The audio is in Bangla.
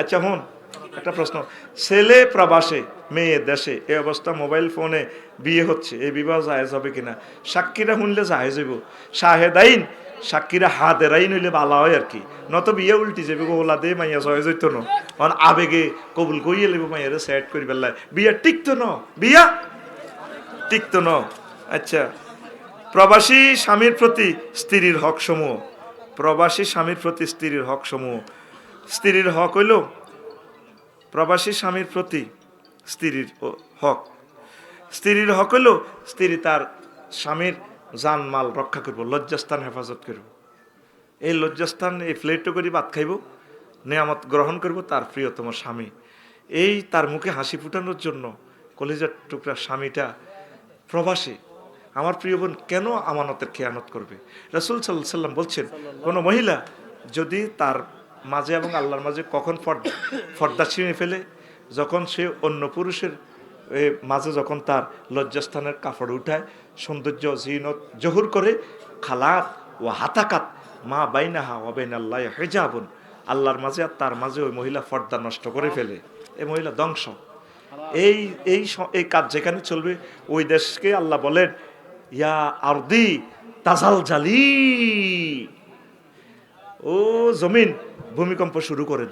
আচ্ছা হন, একটা প্রশ্ন। ছেলে প্রবাসে, মেয়ে দেশে এই অবস্থা মোবাইল ফোনে বিয়ে হচ্ছে এই বিবাহ জায়েজ হবে কিনা? সাক্ষীরা শুনলে জায়েজ হইব। শাহেদাইন, সাক্ষীরা হাতেরাইন হইলে ভালো হয় আর কি। নত বিয়ে উল্টি যাবে ওলা দে মাইয়া জয় জৈত ন। কারণ আবেগে কবুল কইয়ে লেব মাইয়ারে সেট করি পেলাই বিয়া টিকতো ন, বিয়া টিকতো ন। আচ্ছা প্রবাসী স্বামীর প্রতি স্ত্রীর হক সমূহ প্রবাসী স্বামীর প্রতি স্ত্রীর হক সমূহ স্ত্রীর হক হইল প্রবাসী স্বামীর প্রতি স্ত্রীর হক। স্ত্রীর হক হইল স্ত্রী তার স্বামীর জানমাল রক্ষা করব, লজ্জাস্থান হেফাজত করব। এই লজ্জাস্থান, এই ফ্লেটও করি ভাত খাইব, নিয়ামত গ্রহণ করব তার প্রিয়তম স্বামী। এই তার মুখে হাসি ফুটানোর জন্য কলেজের টুকরা স্বামীটা প্রবাসী। আমার প্রিয় বোন, কেন আমানতের খেয়ানত করবে? রাসুল সাল্লাহ সাল্লাম বলছেন, কোনো মহিলা যদি তার মাঝে এবং আল্লাহর মাঝে কখন ফর্দ- ফর্দা ছিঁড়ে ফেলে, যখন সে অন্য পুরুষের মাঝে যখন তার লজ্জাস্থানের কাপড় উঠায়, সৌন্দর্য জিনত জহুর করে, খালাত ও হাতাকাত মা বাইনাহা ওবেন আল্লাহ হেজাবন। আল্লাহর মাঝে আর তার মাঝে ওই মহিলা ফর্দা নষ্ট করে ফেলে। এই মহিলা ধ্বংস। এই এই এই কাজ যেখানে চলবে, ওই দেশকে আল্লাহ বলেন, ইয়া আরদি তাজাল জালি। ও জমিন ভূমিকম্প শুরু করে।